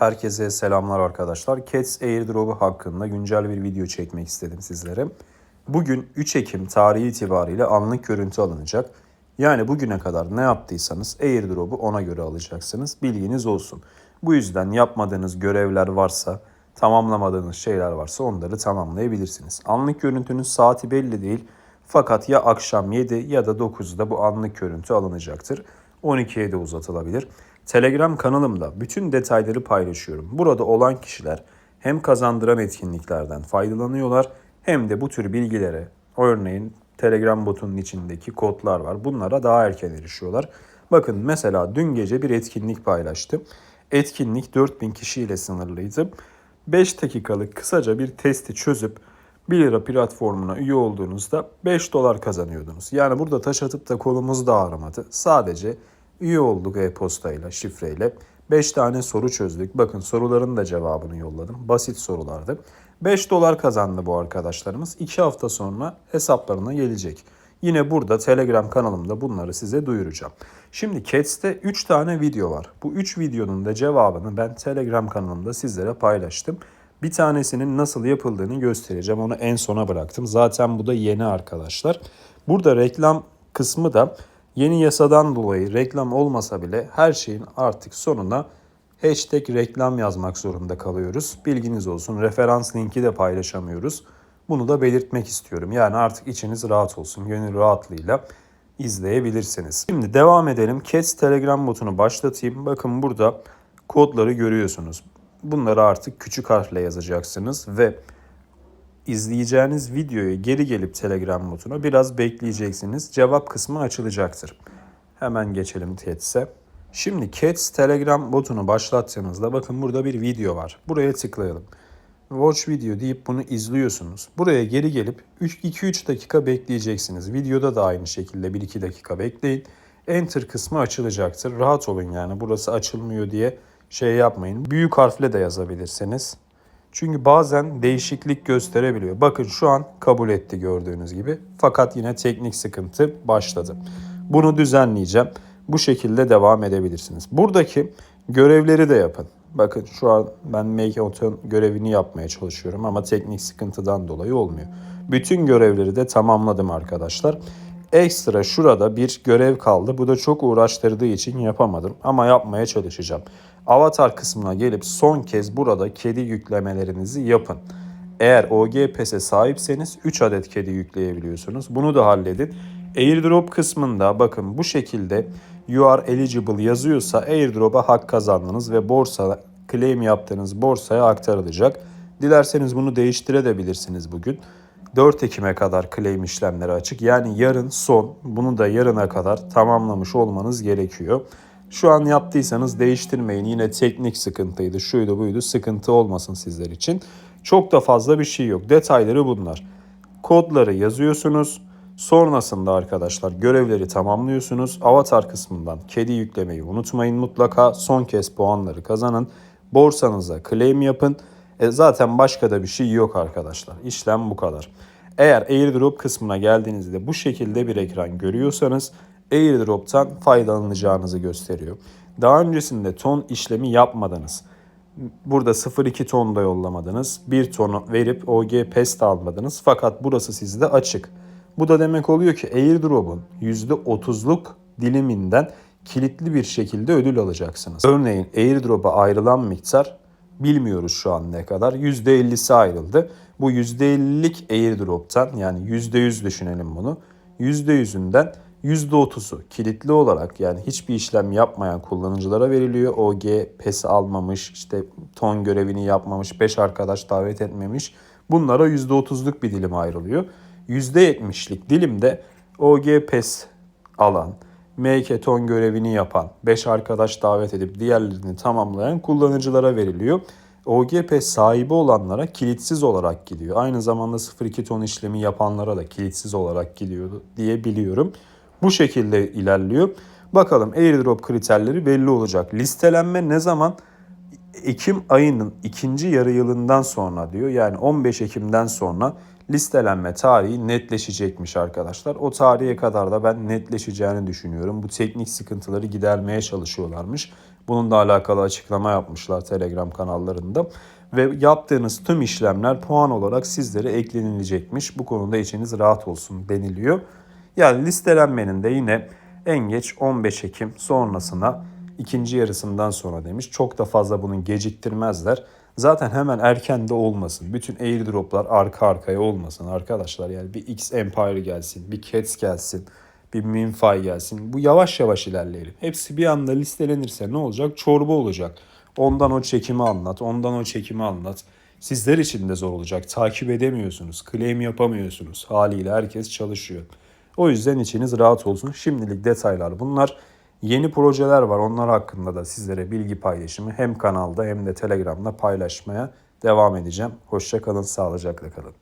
Herkese selamlar arkadaşlar. Cats Airdrop'u hakkında güncel bir video çekmek istedim sizlere. Bugün 3 Ekim tarihi itibariyle anlık görüntü alınacak. Yani bugüne kadar ne yaptıysanız Airdrop'u ona göre alacaksınız. Bilginiz olsun. Bu yüzden yapmadığınız görevler varsa, tamamlamadığınız şeyler varsa onları tamamlayabilirsiniz. Anlık görüntünün saati belli değil. Fakat ya akşam 7 ya da 9'da bu anlık görüntü alınacaktır. 12'ye de uzatılabilir. Telegram kanalımda bütün detayları paylaşıyorum. Burada olan kişiler hem kazandıran etkinliklerden faydalanıyorlar hem de bu tür bilgilere örneğin Telegram botunun içindeki kodlar var. Bunlara daha erken erişiyorlar. Bakın mesela dün gece bir etkinlik paylaştım. Etkinlik 4000 kişiyle sınırlıydı. 5 dakikalık kısaca bir testi çözüp 1 lira platformuna üye olduğunuzda 5 dolar kazanıyordunuz. Yani burada taş atıp da kolumuz da ağrımadı. Sadece üye olduk e-postayla, şifreyle. 5 tane soru çözdük. Bakın soruların da cevabını yolladım. Basit sorulardı. 5 dolar kazandı bu arkadaşlarımız. 2 hafta sonra hesaplarına gelecek. Yine burada Telegram kanalımda bunları size duyuracağım. Şimdi Cats'te 3 tane video var. Bu 3 videonun da cevabını ben Telegram kanalımda sizlere paylaştım. Bir tanesinin nasıl yapıldığını göstereceğim. Onu en sona bıraktım. Zaten bu da yeni arkadaşlar. Burada reklam kısmı da yeni yasadan dolayı reklam olmasa bile her şeyin artık sonuna hashtag reklam yazmak zorunda kalıyoruz. Bilginiz olsun. Referans linki de paylaşamıyoruz. Bunu da belirtmek istiyorum. Yani artık içiniz rahat olsun. Gönül rahatlığıyla izleyebilirsiniz. Şimdi devam edelim. Cats Telegram botunu başlatayım. Bakın burada kodları görüyorsunuz. Bunları artık küçük harfle yazacaksınız ve izleyeceğiniz videoyu geri gelip Telegram botuna biraz bekleyeceksiniz. Cevap kısmı açılacaktır. Hemen geçelim Cats'e. Şimdi Cats Telegram botunu başlattığınızda bakın burada bir video var. Buraya tıklayalım. Watch video deyip bunu izliyorsunuz. Buraya geri gelip 2-3 dakika bekleyeceksiniz. Videoda da aynı şekilde 1-2 dakika bekleyin. Enter kısmı açılacaktır. Rahat olun yani burası açılmıyor diye şey yapmayın. Büyük harfle de yazabilirsiniz. Çünkü bazen değişiklik gösterebiliyor. Bakın şu an kabul etti gördüğünüz gibi. Fakat yine teknik sıkıntı başladı. Bunu düzenleyeceğim. Bu şekilde devam edebilirsiniz. Buradaki görevleri de yapın. Bakın şu an ben make auto görevini yapmaya çalışıyorum ama teknik sıkıntıdan dolayı olmuyor. Bütün görevleri de tamamladım arkadaşlar. Ekstra şurada bir görev kaldı. Bu da çok uğraştırdığı için yapamadım ama yapmaya çalışacağım. Avatar kısmına gelip son kez burada kedi yüklemelerinizi yapın. Eğer OGPS'e sahipseniz 3 adet kedi yükleyebiliyorsunuz. Bunu da halledin. Airdrop kısmında bakın bu şekilde you are eligible yazıyorsa airdrop'a hak kazandınız ve borsa claim yaptığınız borsaya aktarılacak. Dilerseniz bunu değiştirebilirsiniz bugün. 4 Ekim'e kadar claim işlemleri açık. Yani yarın son. Bunu da yarına kadar tamamlamış olmanız gerekiyor. Şu an yaptıysanız değiştirmeyin. Yine teknik sıkıntıydı. Şuydu buydu. Sıkıntı olmasın sizler için. Çok da fazla bir şey yok. Detayları bunlar. Kodları yazıyorsunuz. Sonrasında arkadaşlar görevleri tamamlıyorsunuz. Avatar kısmından kedi yüklemeyi unutmayın mutlaka. Son kez puanları kazanın. Borsanıza claim yapın. E zaten başka da bir şey yok arkadaşlar. İşlem bu kadar. Eğer airdrop kısmına geldiğinizde bu şekilde bir ekran görüyorsanız airdrop'tan faydalanacağınızı gösteriyor. Daha öncesinde ton işlemi yapmadınız. Burada 0.2 ton da yollamadınız. 1 tonu verip OG PES de almadınız. Fakat burası sizde açık. Bu da demek oluyor ki airdrop'un %30'luk diliminden kilitli bir şekilde ödül alacaksınız. Örneğin airdrop'a ayrılan miktar bilmiyoruz şu an ne kadar. %50'si ayrıldı. Bu %50'lik airdrop'tan yani %100 düşünelim bunu. %100'ünden %30'u kilitli olarak yani hiçbir işlem yapmayan kullanıcılara veriliyor. OG PES almamış, işte ton görevini yapmamış, 5 arkadaş davet etmemiş. Bunlara %30'luk bir dilim ayrılıyor. %70'lik dilimde OG PES alan, make ton görevini yapan, 5 arkadaş davet edip diğerlerini tamamlayan kullanıcılara veriliyor. OGP sahibi olanlara kilitsiz olarak gidiyor. Aynı zamanda 0.2 ton işlemi yapanlara da kilitsiz olarak gidiyor diye biliyorum. Bu şekilde ilerliyor. Bakalım airdrop kriterleri belli olacak. Listelenme ne zaman? Ekim ayının ikinci yarı yılından sonra diyor. Yani 15 Ekim'den sonra listelenme tarihi netleşecekmiş arkadaşlar. O tarihe kadar da ben netleşeceğini düşünüyorum. Bu teknik sıkıntıları gidermeye çalışıyorlarmış. Bununla alakalı açıklama yapmışlar Telegram kanallarında. Ve yaptığınız tüm işlemler puan olarak sizlere eklenilecekmiş. Bu konuda içiniz rahat olsun deniliyor. Yani listelenmenin de yine en geç 15 Ekim sonrasına ikinci yarısından sonra demiş. Çok da fazla bunu geciktirmezler. Zaten hemen erken de olmasın. Bütün airdroplar arka arkaya olmasın arkadaşlar. Yani bir X Empire gelsin, bir Cats gelsin, bir Minfi gelsin. Bu yavaş yavaş ilerleyelim. Hepsi bir anda listelenirse ne olacak? Çorba olacak. Ondan o çekimi anlat, ondan o çekimi anlat. Sizler için de zor olacak. Takip edemiyorsunuz, claim yapamıyorsunuz. Haliyle herkes çalışıyor. O yüzden içiniz rahat olsun. Şimdilik detaylar bunlar. Yeni projeler var. Onlar hakkında da sizlere bilgi paylaşımı hem kanalda hem de Telegram'da paylaşmaya devam edeceğim. Hoşça kalın, sağlıcakla kalın.